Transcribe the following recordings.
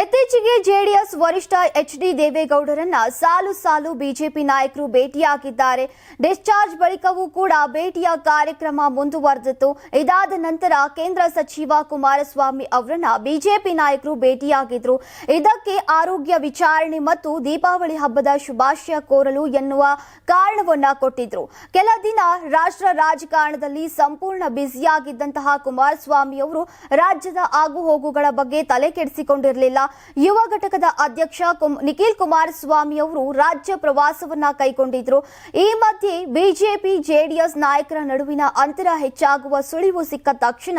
ಇತ್ತೀಚೆಗೆ ಜೆಡಿಎಸ್ ವರಿಷ್ಠ H D ದೇವೇಗೌಡರನ್ನ ಸಾಲು ಸಾಲು ಬಿಜೆಪಿ ನಾಯಕರು ಭೇಟಿಯಾಗಿದ್ದಾರೆ. ಡಿಸ್ಚಾರ್ಜ್ ಬಳಿಕವೂ ಕೂಡ ಭೇಟಿಯ ಕಾರ್ಯಕ್ರಮ ಮುಂದುವರೆದಿತ್ತು. ಇದಾದ ನಂತರ ಕೇಂದ್ರ ಸಚಿವ ಕುಮಾರಸ್ವಾಮಿ ಅವರನ್ನ ಬಿಜೆಪಿ ನಾಯಕರು ಭೇಟಿಯಾಗಿದ್ರು. ಇದಕ್ಕೆ ಆರೋಗ್ಯ ವಿಚಾರಣೆ ಮತ್ತು ದೀಪಾವಳಿ ಹಬ್ಬದ ಶುಭಾಶಯ ಕೋರಲು ಎನ್ನುವ ಕಾರಣವನ್ನ ಕೊಟ್ಟಿದ್ರು. ಕೆಲ ದಿನ ರಾಷ್ಟ್ರ ರಾಜಕಾರಣದಲ್ಲಿ ಸಂಪೂರ್ಣ ಬ್ಯುಸಿಯಾಗಿದ್ದಂತಹ ಕುಮಾರಸ್ವಾಮಿ ಅವರು ರಾಜ್ಯದ ಆಗುಹೋಗುಗಳ ಬಗ್ಗೆ ತಲೆ ಕೆಡಿಸಿಕೊಂಡಿರಲಿಲ್ಲ ಯುವ ಘಟಕದ ಅಧ್ಯಕ್ಷ ನಿಖಿಲ್ ಕುಮಾರಸ್ವಾಮಿ ಅವರು ರಾಜ್ಯ ಪ್ರವಾಸವನ್ನ ಕೈಗೊಂಡಿದ್ರು. ಈ ಮಧ್ಯೆ ಬಿಜೆಪಿ ಜೆಡಿಎಸ್ ನಾಯಕರ ನಡುವಿನ ಅಂತರ ಹೆಚ್ಚಾಗುವ ಸುಳಿವು ಸಿಕ್ಕ ತಕ್ಷಣ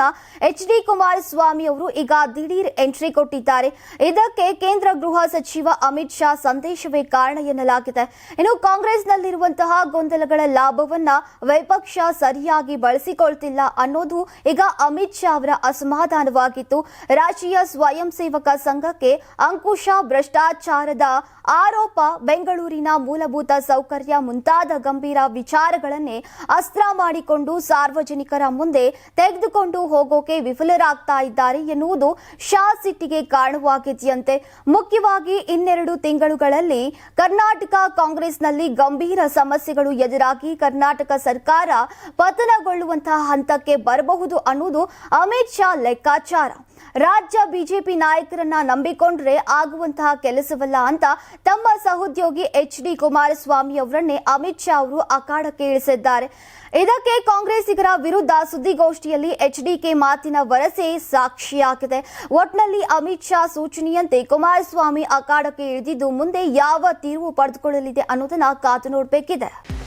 ಎಚ್ ಡಿ ಕುಮಾರಸ್ವಾಮಿ ಅವರು ಈಗ ದಿಢೀರ್ ಎಂಟ್ರಿ ಕೊಟ್ಟಿದ್ದಾರೆ. ಇದಕ್ಕೆ ಕೇಂದ್ರ ಗೃಹ ಸಚಿವ ಅಮಿತ್ ಶಾ ಸಂದೇಶವೇ ಕಾರಣ ಎನ್ನಲಾಗಿದೆ. ಇನ್ನು ಕಾಂಗ್ರೆಸ್ನಲ್ಲಿರುವಂತಹ ಗೊಂದಲಗಳ ಲಾಭವನ್ನ ವಿಪಕ್ಷ ಸರಿಯಾಗಿ ಬಳಸಿಕೊಳ್ತಿಲ್ಲ ಅನ್ನೋದು ಈಗ ಅಮಿತ್ ಶಾ ಅವರ ಅಸಮಾಧಾನವಾಗಿತ್ತು. ರಾಜ್ಯ ಸ್ವಯಂ ಸೇವಕ ಅಂಕುಶ, ಭ್ರಷ್ಟಾಚಾರದ ಆರೋಪ, ಬೆಂಗಳೂರಿನ ಮೂಲಭೂತ ಸೌಕರ್ಯ ಮುಂತಾದ ಗಂಭೀರ ವಿಚಾರಗಳನ್ನೇ ಅಸ್ತ್ರ ಮಾಡಿಕೊಂಡು ಸಾರ್ವಜನಿಕರ ಮುಂದೆ ತೆಗೆದುಕೊಂಡು ಹೋಗೋಕೆ ವಿಫಲರಾಗ್ತಾ ಇದ್ದಾರೆ ಎನ್ನುವುದು ಶಾ ಸಿಟ್ಟಿಗೆ ಕಾರಣವಾಗಿದೆಯಂತೆ ಮುಖ್ಯವಾಗಿ ಇನ್ನೆರಡು ತಿಂಗಳುಗಳಲ್ಲಿ ಕರ್ನಾಟಕ ಕಾಂಗ್ರೆಸ್ನಲ್ಲಿ ಗಂಭೀರ ಸಮಸ್ಯೆಗಳು ಎದುರಾಗಿ ಕರ್ನಾಟಕ ಸರ್ಕಾರ ಪತನಗೊಳ್ಳುವಂತಹ ಹಂತಕ್ಕೆ ಬರಬಹುದು ಅನ್ನುವುದು ಅಮಿತ್ ಶಾ ಲೆಕ್ಕಾಚಾರ. ರಾಜ್ಯ ಬಿಜೆಪಿ ನಾಯಕರನ್ನ ನಂಬಿಕೊಂಡ್ರೆ ಆಗುವಂತಹ ಕೆಲಸವಲ್ಲ ಅಂತ ತಮ್ಮ ಸಹೋದ್ಯೋಗಿ ಎಚ್ ಡಿ ಕುಮಾರಸ್ವಾಮಿ ಅವರನ್ನೇ ಅಮಿತ್ ಶಾ ಅವರು ಅಖಾಡಕ್ಕೆ ಇಳಿಸಿದ್ದಾರೆ. ಇದಕ್ಕೆ ಕಾಂಗ್ರೆಸ್ಸಿಗರ ವಿರುದ್ಧ ಸುದ್ದಿಗೋಷ್ಠಿಯಲ್ಲಿ ಎಚ್ಡಿಕೆ ಮಾತಿನ ವರಸೆ ಸಾಕ್ಷಿಯಾಗಿದೆ. ಒಟ್ನಲ್ಲಿ ಅಮಿತ್ ಶಾ ಸೂಚನೆಯಂತೆ ಕುಮಾರಸ್ವಾಮಿ ಅಖಾಡಕ್ಕೆ ಇಳಿದಿದ್ದು ಮುಂದೆ ಯಾವ ತೀರ್ಪು ಪಡೆದುಕೊಳ್ಳಲಿದೆ ಅನ್ನೋದನ್ನ ಕಾದು ನೋಡಬೇಕಿದೆ.